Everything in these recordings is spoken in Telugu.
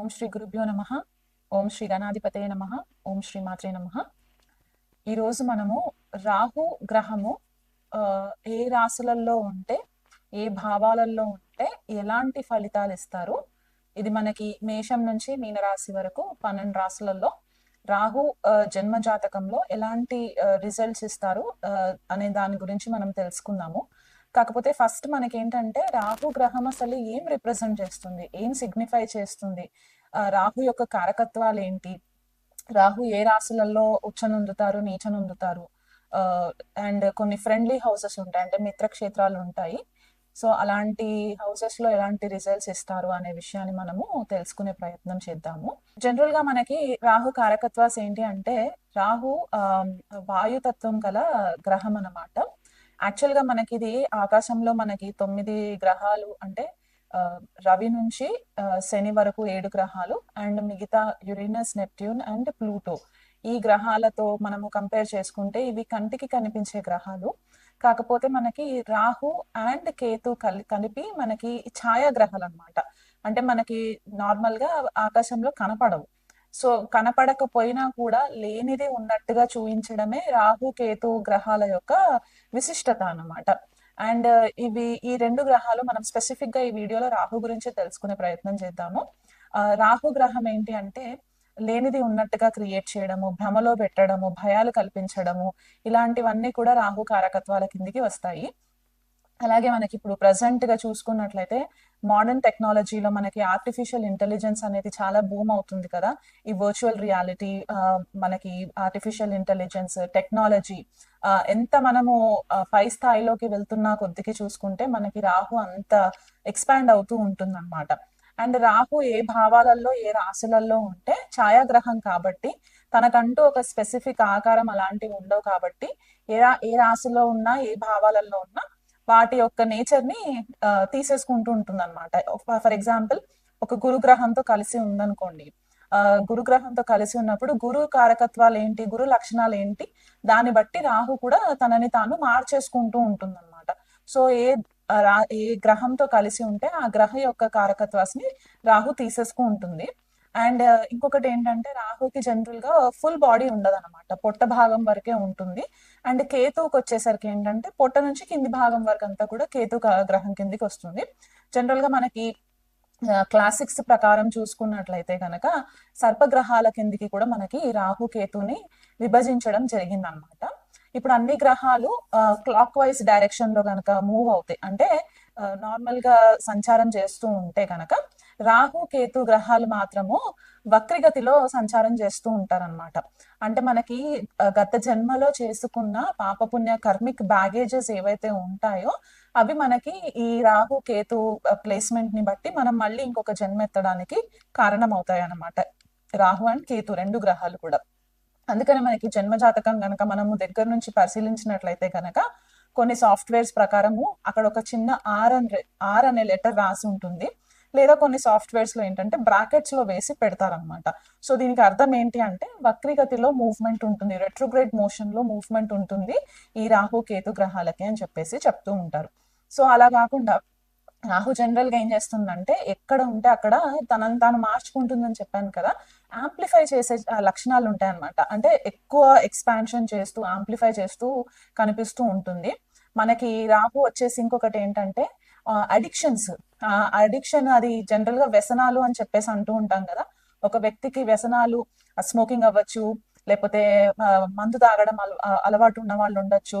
ఓం శ్రీ గురుభ్యో నమ. ఓం శ్రీ గణాధిపతే నమ. ఓం శ్రీ మాత్రే నమ. ఈరోజు మనము రాహు గ్రహము ఏ రాశులలో ఉంటే ఏ భావాలలో ఉంటే ఎలాంటి ఫలితాలు ఇస్తారు? ఇది మనకి మేషం నుంచి మీనరాశి వరకు పన్నెండు రాశులలో రాహు జన్మ జాతకంలో ఎలాంటి రిజల్ట్స్ ఇస్తారు అనే దాని గురించి మనం తెలుసుకుందాము. కాకపోతే ఫస్ట్ మనకి ఏంటంటే రాహు గ్రహం అసలు ఏం రిప్రజెంట్ చేస్తుంది? ఏం సిగ్నిఫై చేస్తుంది? రాహు యొక్క కారకత్వాలు ఏంటి రాహు ఏ రాశులలో ఉచ్చనుందుతారు నీచనుందుతారు? అండ్ కొన్ని ఫ్రెండ్లీ హౌసెస్ ఉంటాయి అంటే మిత్రక్షేత్రాలు ఉంటాయి. సో అలాంటి హౌసెస్లో ఎలాంటి రిజల్ట్స్ ఇస్తారు అనే విషయాన్ని మనము తెలుసుకునే ప్రయత్నం చేద్దాము. జనరల్గా మనకి రాహు కారకత్వాస్ ఏంటి అంటే రాహు వాయుతత్వం గల గ్రహం అన్నమాట. యాక్చువల్గా మనకి ఇది ఆకాశంలో మనకి తొమ్మిది గ్రహాలు అంటే రవి నుంచి శని వరకు ఏడు గ్రహాలు అండ్ మిగతా యురేనస్ నెప్ట్యూన్ అండ్ ప్లూటో. ఈ గ్రహాలతో మనము కంపేర్ చేసుకుంటే ఇవి కంటికి కనిపించే గ్రహాలు. కాకపోతే మనకి రాహు అండ్ కేతు కలి కలిపి మనకి ఛాయాగ్రహాలు అన్నమాట అంటే మనకి నార్మల్గా ఆకాశంలో కనపడవు. సో కనపడకపోయినా కూడా లేనిది ఉన్నట్టుగా చూపించడమే రాహు కేతు గ్రహాల యొక్క విశిష్టత అన్నమాట. అండ్ uh, ఇవి ఈ రెండు గ్రహాలు మనం స్పెసిఫిక్గా ఈ వీడియోలో రాహు గురించి తెలుసుకునే ప్రయత్నం చేద్దాము. రాహు గ్రహం ఏంటి అంటే లేనిది ఉన్నట్టుగా క్రియేట్ చేయడము భ్రమలో పెట్టడము భయాలు కల్పించడము ఇలాంటివన్నీ కూడా రాహు కారకత్వాల కిందికి వస్తాయి. అలాగే మనకి ఇప్పుడు ప్రజెంట్గా చూసుకున్నట్లయితే మోడర్న్ టెక్నాలజీలో మనకి ఆర్టిఫిషియల్ ఇంటెలిజెన్స్ అనేది చాలా బూమ్ అవుతుంది కదా. ఈ వర్చువల్ రియాలిటీ మనకి ఆర్టిఫిషియల్ ఇంటెలిజెన్స్ టెక్నాలజీ ఎంత మనము పై స్థాయిలోకి వెళ్తున్నా కొద్దికి చూసుకుంటే మనకి రాహు అంత ఎక్స్పాండ్ అవుతూ ఉంటుంది అనమాట అండ్ రాహు ఏ భావాలలో ఏ రాశులలో ఉంటే ఛాయాగ్రహం కాబట్టి తనకంటూ ఒక స్పెసిఫిక్ ఆకారం అలాంటివి ఉండవు కాబట్టి ఏ రా ఏ రాశిలో ఉన్నా ఏ భావాలలో ఉన్నా వాటి యొక్క నేచర్ని తీసేసుకుంటూ ఉంటుంది అనమాట ఫర్ ఎగ్జాంపుల్ ఒక గురుగ్రహంతో కలిసి ఉందనుకోండి. ఆ, గురుగ్రహంతో కలిసి ఉన్నప్పుడు గురు కారకత్వాలు ఏంటి గురు లక్షణాలు ఏంటి దాన్ని బట్టి రాహు కూడా తనని తాను మార్చేసుకుంటూ ఉంటుంది అనమాట సో ఏ ఏ గ్రహంతో కలిసి ఉంటే ఆ గ్రహ యొక్క కారకత్వాన్ని రాహు తీసేసుకుంటుంది. ఉంటుంది అండ్ ఇంకొకటి ఏంటంటే రాహుకి జనరల్గా ఫుల్ బాడీ ఉండదు అనమాట పొట్ట భాగం వరకే ఉంటుంది. అండ్ కేతువుకి వచ్చేసరికి ఏంటంటే పొట్ట నుంచి కింది భాగం వరకు అంతా కూడా కేతు గ్రహం కిందికి వస్తుంది. జనరల్గా మనకి క్లాసిక్స్ ప్రకారం చూసుకున్నట్లయితే కనుక సర్పగ్రహాల కిందికి కూడా మనకి రాహు కేతుని విభజించడం జరిగిందనమాట ఇప్పుడు అన్ని గ్రహాలు క్లాక్ వైజ్ డైరెక్షన్లో కనుక మూవ్ అవుతాయి. అంటే నార్మల్గా సంచారం చేస్తూ ఉంటే కనుక రాహు కేతు గ్రహాలు మాత్రము వక్రిగతిలో సంచారం చేస్తూ ఉంటారన్నమాట. అంటే మనకి గత జన్మలో చేసుకున్న పాపపుణ్య కర్మిక్ బ్యాగేజెస్ ఏవైతే ఉంటాయో అవి మనకి ఈ రాహు కేతు ప్లేస్మెంట్ని బట్టి మనం మళ్ళీ ఇంకొక జన్మ ఎత్తడానికి కారణం అవుతాయి రాహు అండ్ కేతు రెండు గ్రహాలు కూడా. అందుకని మనకి జన్మ జాతకం గనక మనము దగ్గర నుంచి పరిశీలించినట్లయితే కనుక కొన్ని సాఫ్ట్వేర్స్ ప్రకారము అక్కడ ఒక చిన్న ఆర్ అనే ఆర్ అనే లెటర్ రాసి ఉంటుంది. లేదా కొన్ని సాఫ్ట్వేర్స్లో ఏంటంటే బ్రాకెట్స్లో వేసి పెడతారనమాట సో దీనికి అర్థం ఏంటి అంటే వక్రీగతిలో మూవ్మెంట్ ఉంటుంది. రెట్రోగ్రేడ్ మోషన్లో మూవ్మెంట్ ఉంటుంది ఈ రాహు కేతు గ్రహాలకి అని చెప్పేసి చెప్తూ ఉంటారు. సో అలా కాకుండా రాహు జనరల్గా ఏం చేస్తుందంటే ఎక్కడ ఉంటే అక్కడ తనని తాను మార్చుకుంటుందని చెప్పాను కదా ఆంప్లిఫై చేసే లక్షణాలు ఉంటాయి అనమాట అంటే ఎక్కువ ఎక్స్పాన్షన్ చేస్తూ ఆంప్లిఫై చేస్తూ కనిపిస్తూ ఉంటుంది. మనకి రాహు వచ్చేసి ఇంకొకటి ఏంటంటే అడిక్షన్స్ అడిక్షన్ అది జనరల్గా వ్యసనాలు అని చెప్పేసి అంటూ ఉంటాం కదా. ఒక వ్యక్తికి వ్యసనాలు స్మోకింగ్ అవ్వచ్చు లేకపోతే మందు తాగడం అల- అలవాటు ఉన్న వాళ్ళు ఉండొచ్చు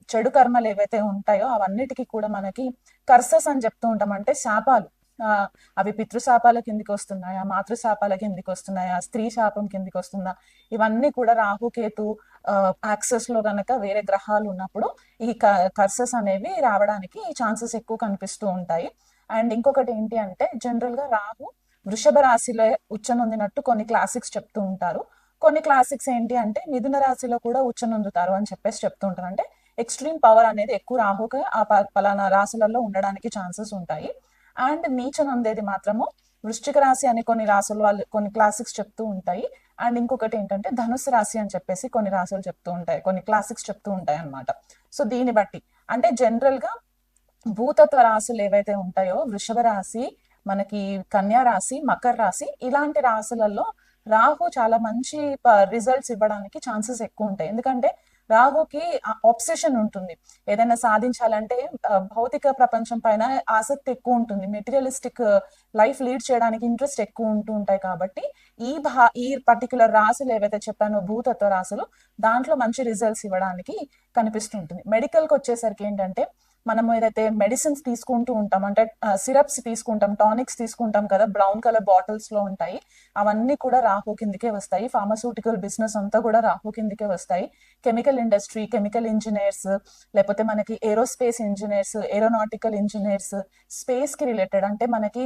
చెడు కర్మలు ఏవైతే ఉంటాయో అవన్నిటికీ కూడా మనకి కర్సస్ అని చెప్తూ ఉంటాం. అంటే శాపాలు. ఆ, అవి పితృశాపాల కిందికి వస్తున్నాయా మాతృశాపాల కిందికి వస్తున్నాయా స్త్రీ శాపం కిందికి వస్తుందా? ఇవన్నీ కూడా రాహుకేతు యాక్సెస్లో గనక వేరే గ్రహాలు ఉన్నప్పుడు ఈ కర్సెస్ అనేవి రావడానికి ఛాన్సెస్ ఎక్కువ కనిపిస్తూ ఉంటాయి. అండ్ ఇంకొకటి ఏంటి అంటే జనరల్గా రాహు వృషభ రాశిలో ఉచ్చనొందినట్టు కొన్ని క్లాసిక్స్ చెప్తూ ఉంటారు. కొన్ని క్లాసిక్స్ ఏంటి అంటే మిథున రాశిలో కూడా ఉచ్చనొందుతారు అని చెప్పేసి చెప్తూ ఉంటారు. అంటే ఎక్స్ట్రీమ్ పవర్ అనేది ఎక్కువ రాహుక ఆ ప- పలానా రాశులలో ఉండడానికి ఛాన్సెస్ ఉంటాయి. అండ్ నీచనొందేది మాత్రము వృశ్చిక రాశి అని కొన్ని రాసులు వాళ్ళు కొన్ని క్లాసిక్స్ చెప్తూ ఉంటాయి. అండ్ ఇంకొకటి ఏంటంటే ధనుసు రాశి అని చెప్పేసి కొన్ని రాసులు చెప్తూ ఉంటాయి కొన్ని క్లాసిక్స్ చెప్తూ ఉంటాయి అన్నమాట. సో దీన్ని బట్టి అంటే జనరల్గా భూతత్వ రాశులు ఏవైతే ఉంటాయో వృషభ రాశి మనకి కన్యా రాశి మకర రాశి ఇలాంటి రాశులలో రాహు చాలా మంచి రిజల్ట్స్ ఇవ్వడానికి ఛాన్సెస్ ఎక్కువ ఉంటాయి. ఎందుకంటే రాహుకి ఆబ్సెషన్ ఉంటుంది. ఏదైనా సాధించాలంటే భౌతిక ప్రపంచం పైన ఆసక్తి ఎక్కువ ఉంటుంది. మెటీరియలిస్టిక్ లైఫ్ లీడ్ చేయడానికి ఇంట్రెస్ట్ ఎక్కువ ఉంటూ ఉంటాయి కాబట్టి ఈ భా ఈ పర్టికులర్ రాశులు ఏవైతే చెప్పానో భూతత్వ రాశులు దాంట్లో మంచి రిజల్ట్స్ ఇవ్వడానికి కనిపిస్తుంటుంది మెడికల్కి వచ్చేసరికి ఏంటంటే మనం ఏదైతే మెడిసిన్స్ తీసుకుంటూ ఉంటాం అంటే సిరప్స్ తీసుకుంటాం టానిక్స్ తీసుకుంటాం కదా బ్రౌన్ కలర్ బాటిల్స్లో ఉంటాయి. అవన్నీ కూడా రాహు కిందకే వస్తాయి. ఫార్మస్యూటికల్ బిజినెస్ అంతా కూడా రాహు కిందకే వస్తాయి. కెమికల్ ఇండస్ట్రీ కెమికల్ ఇంజనీర్స్ లేకపోతే మనకి ఏరోస్పేస్ ఇంజనీర్స్ ఏరోనాటికల్ ఇంజనీర్స్ స్పేస్కి రిలేటెడ్ అంటే మనకి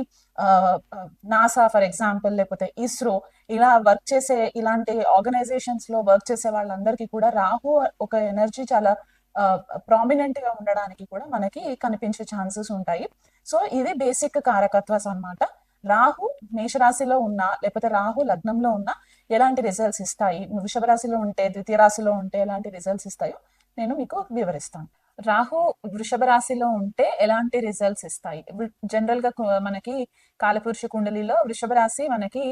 నాసా ఫర్ ఎగ్జాంపుల్ లేకపోతే ఇస్రో ఇలా వర్క్ చేసే ఇలాంటి ఆర్గనైజేషన్స్లో వర్క్ చేసే వాళ్ళందరికీ కూడా రాహు ఒక ఎనర్జీ చాలా ప్రామినెంట్గా ఉండడానికి కూడా మనకి కనిపించే ఛాన్సెస్ ఉంటాయి. సో ఇది బేసిక్ కారకత్వాస్ అన్నమాట రాహు మేషరాశిలో ఉన్నా లేకపోతే రాహు లగ్నంలో ఉన్నా ఎలాంటి రిజల్ట్స్ ఇస్తాయి? వృషభ రాశిలో ఉంటే ద్వితీయ రాశిలో ఉంటే ఎలాంటి రిజల్ట్స్ ఇస్తాయో నేను మీకు వివరిస్తాను. రాహు వృషభ రాశిలో ఉంటే ఎలాంటి రిజల్ట్స్ ఇస్తాయి? జనరల్గా మనకి కాలపురుష కుండలిలో వృషభ రాశి మనకి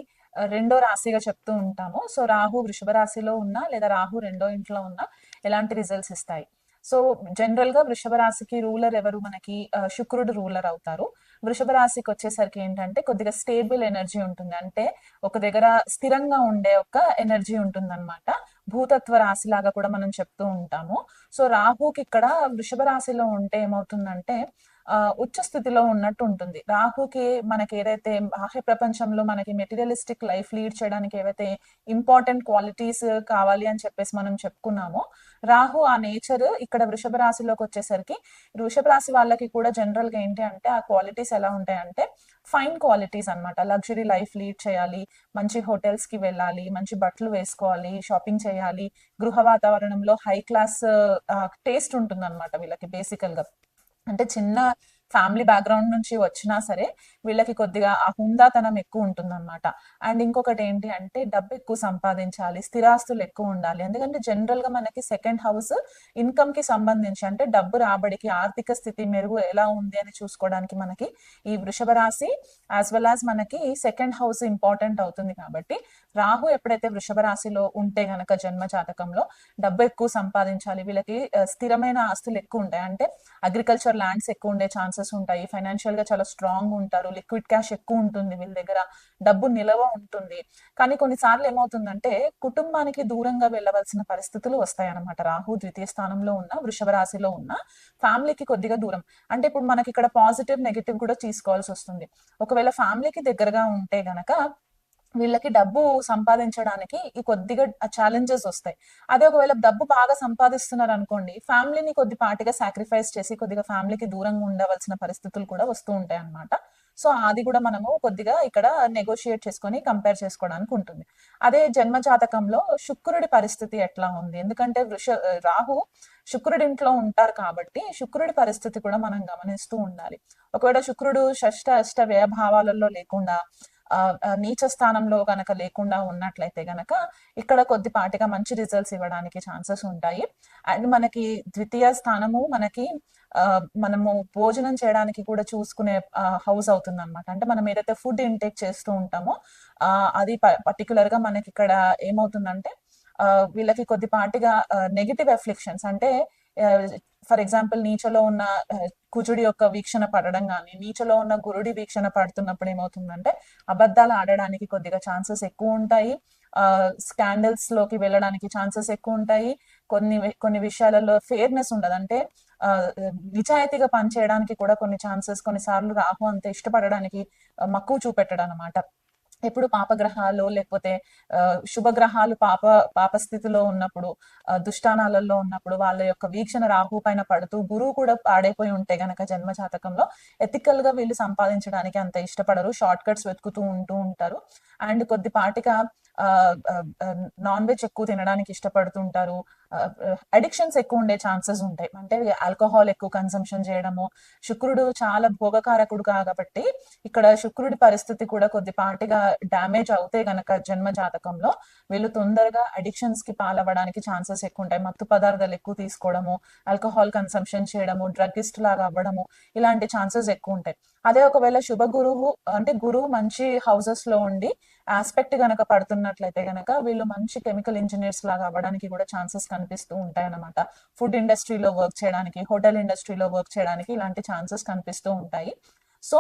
రెండో రాశిగా చెప్తూ ఉంటాము. సో రాహు వృషభ రాశిలో ఉన్నా లేదా రాహు రెండో ఇంట్లో ఉన్నా ఎలాంటి రిజల్ట్స్ ఇస్తాయి? సో జనరల్గా వృషభ రాశికి రూలర్ ఎవరు? మనకి శుక్రుడు రూలర్ అవుతారు. వృషభ రాశికి వచ్చేసరికి ఏంటంటే కొద్దిగా స్టేబుల్ ఎనర్జీ ఉంటుంది. అంటే ఒక దగ్గర స్థిరంగా ఉండే ఒక ఎనర్జీ ఉంటుంది అనమాట భూతత్వ రాశి లాగా కూడా మనం చెప్తూ ఉంటాము. సో రాహుకి ఇక్కడ వృషభ రాశిలో ఉంటే ఏమవుతుందంటే ఉచ్చ స్థితిలో ఉన్నట్టు ఉంటుంది. రాహుకి మనకి ఏదైతే బాహ్య ప్రపంచంలో మనకి మెటీరియలిస్టిక్ లైఫ్ లీడ్ చేయడానికి ఏవైతే ఇంపార్టెంట్ క్వాలిటీస్ కావాలి అని చెప్పేసి మనం చెప్పుకున్నామో రాహు ఆ నేచర్ ఇక్కడ వృషభ రాశిలోకి వచ్చేసరికి వృషభ రాశి వాళ్ళకి కూడా జనరల్గా ఏంటి అంటే ఆ క్వాలిటీస్ ఎలా ఉంటాయంటే ఫైన్ క్వాలిటీస్ అన్నమాట. లగ్జరీ లైఫ్ లీడ్ చేయాలి మంచి హోటల్స్కి వెళ్ళాలి మంచి బట్టలు వేసుకోవాలి షాపింగ్ చేయాలి గృహ వాతావరణంలో హై క్లాస్ టేస్ట్ ఉంటుంది అనమాట వీళ్ళకి బేసికల్గా అంటే చిన్న ఫ్యామిలీ బ్యాక్గ్రౌండ్ నుంచి వచ్చినా సరే వీళ్ళకి కొద్దిగా ఆ హుందాతనం ఎక్కువ ఉంటుంది అనమాట అండ్ ఇంకొకటి ఏంటి అంటే డబ్బు ఎక్కువ సంపాదించాలి స్థిరాస్తులు ఎక్కువ ఉండాలి. ఎందుకంటే జనరల్గా మనకి సెకండ్ హౌస్ ఇన్కమ్కి సంబంధించి అంటే డబ్బు రాబడికి ఆర్థిక స్థితి మెరుగు ఎలా ఉంది అని చూసుకోవడానికి మనకి ఈ వృషభ రాశి యాజ్ వెల్ యాజ్ మనకి సెకండ్ హౌస్ ఇంపార్టెంట్ అవుతుంది కాబట్టి రాహు ఎప్పుడైతే వృషభ రాశిలో ఉంటే గనక జన్మ జాతకంలో డబ్బు ఎక్కువ సంపాదించాలి వీళ్ళకి స్థిరమైన ఆస్తులు ఎక్కువ ఉంటాయి. అంటే అగ్రికల్చర్ ల్యాండ్స్ ఎక్కువ ఉండే ఛాన్సెస్ ఉంటాయి. ఫైనాన్షియల్గా చాలా స్ట్రాంగ్ ఉంటారు. లిక్విడ్ క్యాష్ ఎక్కువ ఉంటుంది వీళ్ళ దగ్గర. డబ్బు నిలవ ఉంటుంది. కానీ కొన్నిసార్లు ఏమవుతుందంటే కుటుంబానికి దూరంగా వెళ్ళవలసిన పరిస్థితులు వస్తాయి అన్నమాట రాహు ద్వితీయ స్థానంలో ఉన్న వృషభ రాశిలో ఉన్న ఫ్యామిలీకి కొద్దిగా దూరం. అంటే ఇప్పుడు మనకి ఇక్కడ పాజిటివ్ నెగిటివ్ కూడా తీసుకోవాల్సి వస్తుంది. ఒకవేళ ఫ్యామిలీకి దగ్గరగా ఉంటే గనక వీళ్ళకి డబ్బు సంపాదించడానికి ఈ కొద్దిగా ఛాలెంజెస్ వస్తాయి. అదే ఒకవేళ డబ్బు బాగా సంపాదిస్తున్నారు అనుకోండి ఫ్యామిలీని కొద్దిపాటిగా సాక్రిఫైస్ చేసి కొద్దిగా ఫ్యామిలీకి దూరంగా ఉండవలసిన పరిస్థితులు కూడా వస్తూ ఉంటాయి అన్నమాట సో అది కూడా మనము కొద్దిగా ఇక్కడ నెగోషియేట్ చేసుకొని కంపేర్ చేసుకోవడానికి ఉంటుంది. అదే జన్మ జాతకంలో శుక్రుడి పరిస్థితి ఎట్లా ఉంది? ఎందుకంటే వృష రాహు శుక్రుడి ఇంట్లో ఉంటారు కాబట్టి శుక్రుడి పరిస్థితి కూడా మనం గమనిస్తూ ఉండాలి. ఒకవేళ శుక్రుడు షష్ట అష్ట వ్యయభావాలలో లేకుండా నీచ స్థానంలో గనక లేకుండా ఉన్నట్లయితే గనక ఇక్కడ కొద్దిపాటిగా మంచి రిజల్ట్స్ ఇవ్వడానికి ఛాన్సెస్ ఉంటాయి. అండ్ మనకి ద్వితీయ స్థానము మనకి మనము భోజనం చేయడానికి కూడా చూసుకునే హౌస్ అవుతుంది అనమాట అంటే మనం ఏదైతే ఫుడ్ ఇంటేక్ చేస్తూ ఉంటామో అది పర్టికులర్గా మనకి ఇక్కడ ఏమవుతుందంటే వీళ్ళకి కొద్దిపాటిగా నెగిటివ్ ఎఫ్లిక్షన్స్ అంటే ఫర్ ఎగ్జాంపుల్ నీచలో ఉన్న కుజుడి యొక్క వీక్షణ పడడం కానీ నీచలో ఉన్న గురుడి వీక్షణ పడుతున్నప్పుడు ఏమవుతుందంటే అబద్ధాలు ఆడడానికి కొద్దిగా ఛాన్సెస్ ఎక్కువ ఉంటాయి. స్కాండల్స్లోకి వెళ్ళడానికి ఛాన్సెస్ ఎక్కువ ఉంటాయి. కొన్ని కొన్ని విషయాలలో ఫేర్నెస్ ఉండదు. అంటే నిజాయితీగా పనిచేయడానికి కూడా కొన్ని ఛాన్సెస్ కొన్నిసార్లు రాహు అంత ఇష్టపడడానికి మక్కువ చూపెట్టడం అనమాట ఎప్పుడు పాపగ్రహాలు లేకపోతే శుభగ్రహాలు పాప పాపస్థితిలో ఉన్నప్పుడు దుష్టానాలలో ఉన్నప్పుడు వాళ్ళ యొక్క వీక్షణ రాహు పైన పడుతూ గురువు కూడా పాడైపోయి ఉంటే గనక జన్మ జాతకంలో ఎథికల్గా వీళ్ళు సంపాదించడానికి అంత ఇష్టపడరు. షార్ట్ కట్స్ వెతుకుతూ ఉంటూ ఉంటారు. అండ్ కొద్దిపాటిగా నాన్ వెజ్ ఎక్కువ తినడానికి ఇష్టపడుతుంటారు అడిక్షన్స్ ఎక్కువ ఉండే ఛాన్సెస్ ఉంటాయి. అంటే ఆల్కహాల్ ఎక్కువ కన్సంప్షన్ చేయడము శుక్రుడు చాలా భోగకారకుడు కాబట్టి ఇక్కడ శుక్రుడి పరిస్థితి కూడా కొద్దిపాటిగా డ్యామేజ్ అవుతే గనక జన్మ జాతకంలో వీళ్ళు తొందరగా అడిక్షన్స్కి పాలవ్వడానికి ఛాన్సెస్ ఎక్కువ ఉంటాయి. మత్తు పదార్థాలు ఎక్కువ తీసుకోవడము ఆల్కహాల్ కన్సంప్షన్ చేయడము డ్రగ్గిస్ట్ లాగా అవ్వడము ఇలాంటి ఛాన్సెస్ ఎక్కువ ఉంటాయి. అదే ఒకవేళ శుభ గురువు అంటే గురువు మంచి హౌసెస్లో ఉండి ఆస్పెక్ట్ గనక పడుతున్నట్లయితే గనక వీళ్ళు మంచి కెమికల్ ఇంజనీర్స్ లాగా అవ్వడానికి కూడా ఛాన్సెస్ కనిపిస్తూ ఉంటాయి అన్నమాట. ఫుడ్ ఇండస్ట్రీలో వర్క్ చేయడానికి హోటల్ ఇండస్ట్రీలో వర్క్ చేయడానికి ఇలాంటి ఛాన్సెస్ కనిపిస్తూ ఉంటాయి. సో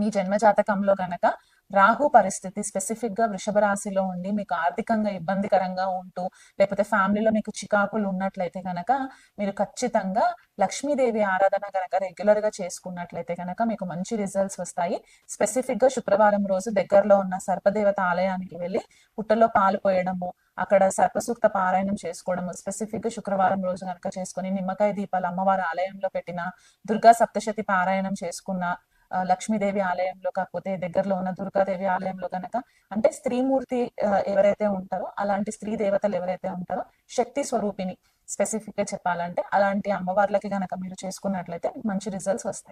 మీ జన్మ జాతకంలో గనక రాహు పరిస్థితి స్పెసిఫిక్గా వృషభ రాశిలో ఉండి మీకు ఆర్థికంగా ఇబ్బందికరంగా ఉంటూ లేకపోతే ఫ్యామిలీలో మీకు చికాకులు ఉన్నట్లయితే గనక మీరు ఖచ్చితంగా లక్ష్మీదేవి ఆరాధన గనక రెగ్యులర్గా చేసుకున్నట్లయితే గనక మీకు మంచి రిజల్ట్స్ వస్తాయి. స్పెసిఫిక్గా శుక్రవారం రోజు దగ్గరలో ఉన్న సర్పదేవత ఆలయానికి వెళ్ళి పుట్టలో పాలు పోయడము అక్కడ సర్పసూక్త పారాయణం చేసుకోవడం స్పెసిఫిక్గా శుక్రవారం రోజు కనుక చేసుకుని నిమ్మకాయ దీపాలు అమ్మవారి ఆలయంలో పెట్టిన దుర్గా సప్తశతి పారాయణం చేసుకున్న లక్ష్మీదేవి ఆలయంలో కాకపోతే దగ్గరలో ఉన్న దుర్గాదేవి ఆలయంలో గనక అంటే స్త్రీమూర్తి ఎవరైతే ఉంటారో అలాంటి స్త్రీ దేవతలు ఎవరైతే ఉంటారో శక్తి స్వరూపిణి స్పెసిఫిక్గా చెప్పాలంటే అలాంటి అమ్మవార్లకి గనక మీరు చేసుకున్నట్లయితే మంచి రిజల్ట్స్ వస్తాయి.